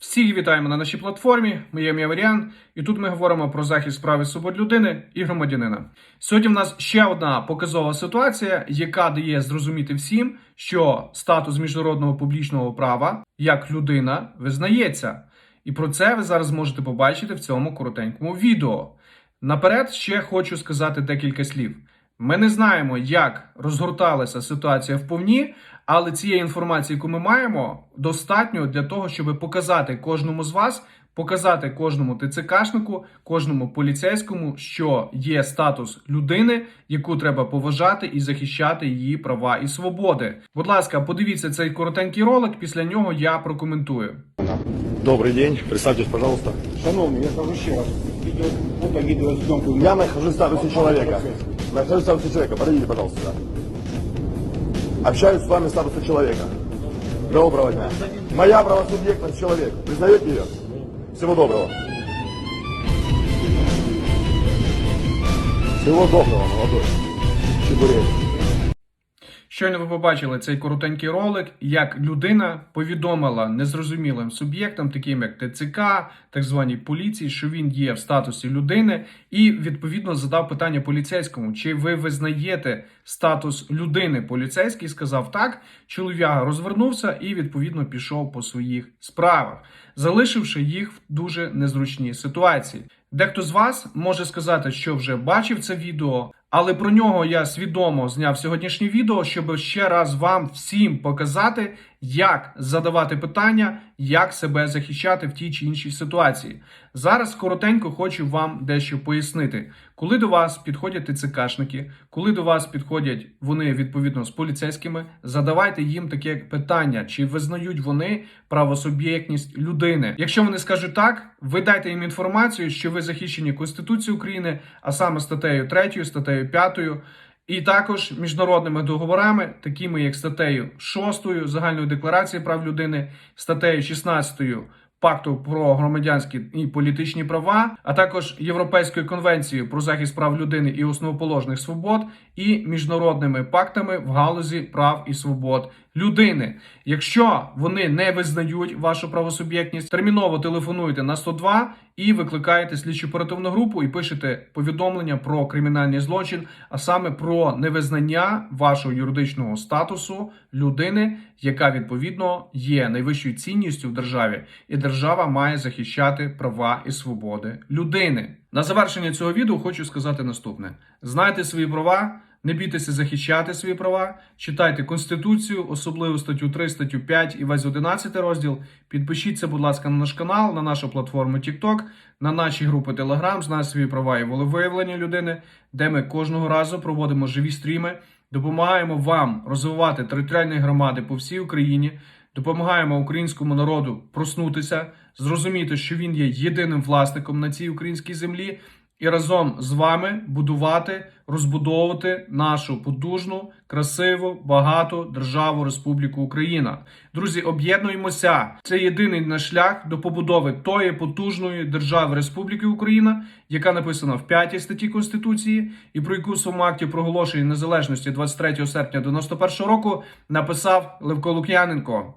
Всіх вітаємо на нашій платформі. Моє ім'я Маріан, і тут ми говоримо про захист прав і свобод людини і громадянина. Сьогодні в нас ще одна показова ситуація, яка дає зрозуміти всім, що статус міжнародного публічного права як людина визнається. І про це ви зараз можете побачити в цьому коротенькому відео. Наперед ще хочу сказати декілька слів. Ми не знаємо, як розгорталася ситуація в повні, але цієї інформації, яку ми маємо, достатньо для того, щоб показати кожному з вас, показати кожному ТЦКшнику, кожному поліцейському, що є статус людини, яку треба поважати і захищати її права і свободи. Будь ласка, подивіться цей коротенький ролик. Після нього я прокоментую. Добрый день, представьтесь, пожалуйста. Шановний, я кажу ще раз. Відео, фото, відеозйомку. Я нахожусь в статусе человека. Нахожусь в статусе человека, подойдите, пожалуйста, сюда. Общаюсь с вами в статусе человека. Доброго дня. Моя правосубъектность человек. Признаете ее? Всего доброго. Всего доброго, молодой. Чебурек. Щойно ви побачили цей коротенький ролик, як людина повідомила незрозумілим суб'єктам, таким як ТЦК, так званій поліції, що він є в статусі людини, і відповідно задав питання поліцейському: чи ви визнаєте статус людини? Поліцейський сказав так. Чолов'яга розвернувся і відповідно пішов по своїх справах, залишивши їх в дуже незручній ситуації. Дехто з вас може сказати, що вже бачив це відео, але про нього я свідомо зняв сьогоднішнє відео, щоб ще раз вам всім показати, як задавати питання, як себе захищати в тій чи іншій ситуації. Зараз коротенько хочу вам дещо пояснити. Коли до вас підходять ТЦКшники, коли до вас підходять вони відповідно з поліцейськими, задавайте їм таке питання: чи визнають вони правосуб'єктність людини? Якщо вони скажуть так, ви дайте їм інформацію, що ви захищені Конституцією України, а саме статтею 3, статтею 5, і також міжнародними договорами, такими як статтею 6 Загальної декларації прав людини, статтею 16 Пакту про громадянські і політичні права, а також Європейською конвенцією про захист прав людини і основоположних свобод, і міжнародними пактами в галузі прав і свобод людини. Якщо вони не визнають вашу правосуб'єктність, терміново телефонуйте на 102 і викликаєте слідчу оперативну групу і пишете повідомлення про кримінальний злочин, а саме про невизнання вашого юридичного статусу людини, яка відповідно є найвищою цінністю в державі, і держава має захищати права і свободи людини. На завершення цього відео хочу сказати наступне: знайте свої права. Не бійтеся захищати свої права, читайте Конституцію, особливо статтю 3, статтю 5 і весь 11 розділ. Підпишіться, будь ласка, на наш канал, на нашу платформу TikTok, на наші групи Telegram, знай свої права і волевиявлення людини, де ми кожного разу проводимо живі стріми, допомагаємо вам розвивати територіальні громади по всій Україні, допомагаємо українському народу проснутися, зрозуміти, що він є єдиним власником на цій українській землі і разом з вами будувати, розбудовувати нашу потужну, красиву, багату державу Республіку Україна. Друзі, об'єднуємося. Це єдиний наш шлях до побудови тої потужної держави Республіки Україна, яка написана в 5 статті Конституції, і про яку в своєму акті проголошення незалежності 23 серпня 91 року написав Левко Лук'яненко.